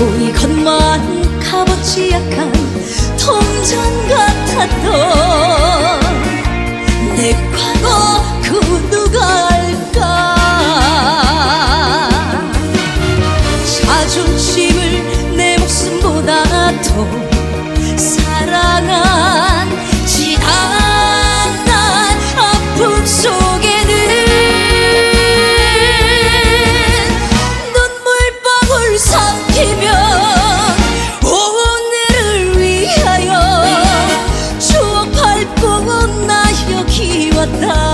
보이건만 값어치 약한 동전 같았던 내 과거 그 누가 알까? 자존심을 내 목숨보다 더 사랑한 지난날 아픔 속 ว่เธอ